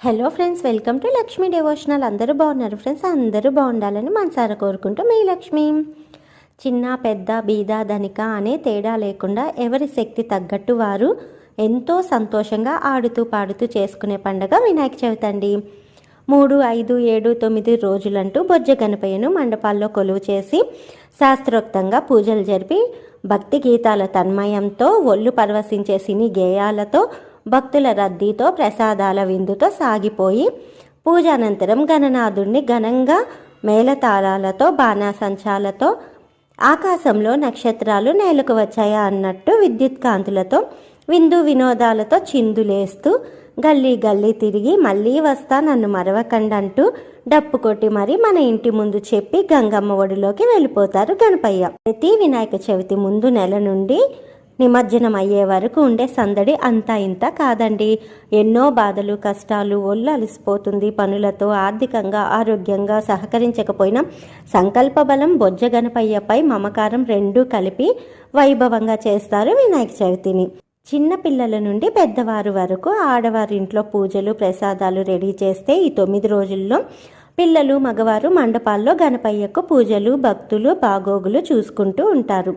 Hello friends welcome to Lakshmi devotional. అందరూ బాగున్నారు friends? అందరూ బాగుండాలని మనసారా కోరుకుంటూ మీ లక్ష్మి. చిన్న పెద్ద బీద ధనిక అనే తేడా లేకుండా ఎవరి శక్తి తగ్గట్టు వారు ఎంతో సంతోషంగా ఆడుతూ పాడుతూ చేసుకునే పండుగ వినాయక చవితి అండి. మూడు ఐదు ఏడు తొమ్మిది రోజులంటూ బొజ్జ గణపయ్యను మండపాల్లో కొలువు చేసి శాస్త్రోక్తంగా పూజలు జరిపి భక్తి గీతాల తన్మయంతో ఒళ్ళు పరవశించే సినీ గేయాలతో భక్తుల రద్దీతో ప్రసాదాల విందుతో సాగిపోయి పూజ అనంతరం గణనాథుణ్ణి ఘనంగా మేళతాళాలతో బాణాసంచాలతో ఆకాశంలో నక్షత్రాలు నేలకు వచ్చాయా అన్నట్టు విద్యుత్ కాంతులతో విందు వినోదాలతో చిందులేస్తూ గల్లీ గల్లీ తిరిగి మళ్ళీ వస్తా నన్ను మరవకండంటూ డప్పు కొట్టి మరి మన ఇంటి ముందు చెప్పి గంగమ్మ ఒడిలోకి వెళ్ళిపోతారు గణపయ్య. ప్రతి వినాయక చవితి ముందు నెల నుండి నిమజ్జనం అయ్యే వరకు ఉండే సందడి అంతా ఇంత కాదండి. ఎన్నో బాధలు కష్టాలు ఒళ్ళు అలసిపోతుంది. పనులతో ఆర్థికంగా ఆరోగ్యంగా సహకరించకపోయినా సంకల్ప బలం బొజ్జ గణపయ్యపై మమకారం రెండూ కలిపి వైభవంగా చేస్తారు వినాయక చవితిని. చిన్న పిల్లల నుండి పెద్దవారు వరకు ఆడవారి ఇంట్లో పూజలు ప్రసాదాలు రెడీ చేస్తే ఈ తొమ్మిది రోజుల్లో పిల్లలు మగవారు మండపాల్లో గణపయ్యకు పూజలు భక్తులు బాగోగులు చూసుకుంటూ ఉంటారు.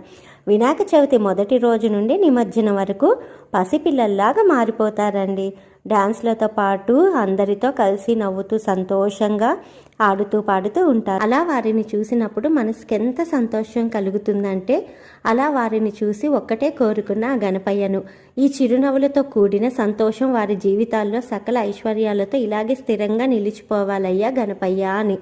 వినాయక చవితి మొదటి రోజు నుండి నిమజ్జనం వరకు పసిపిల్లల్లాగా మారిపోతారండి. డాన్స్లతో పాటు అందరితో కలిసి నవ్వుతూ సంతోషంగా ఆడుతూ పాడుతూ ఉంటారు. అలా వారిని చూసినప్పుడు మనసుకి ఎంత సంతోషం కలుగుతుందంటే అలా వారిని చూసి ఒక్కటే కోరుకున్న ఆ గణపయ్యను. ఈ చిరునవ్వులతో కూడిన సంతోషం వారి జీవితాల్లో సకల ఐశ్వర్యాలతో ఇలాగే స్థిరంగా నిలిచిపోవాలయ్యా గణపయ్య అని.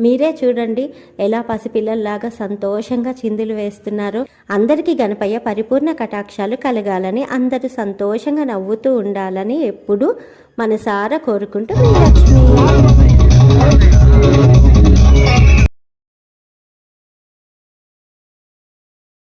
మీరే చూడండి ఎలా పసిపిల్లల్లాగా సంతోషంగా చిందులు వేస్తున్నారో. అందరికీ గణపయ్య పరిపూర్ణ కటాక్షాలు కలగాలని అందరూ సంతోషంగా నవ్వుతూ ఉండాలని ఎప్పుడు ఎప్పుడు మనసారా కోరుకుంటూ లక్ష్మి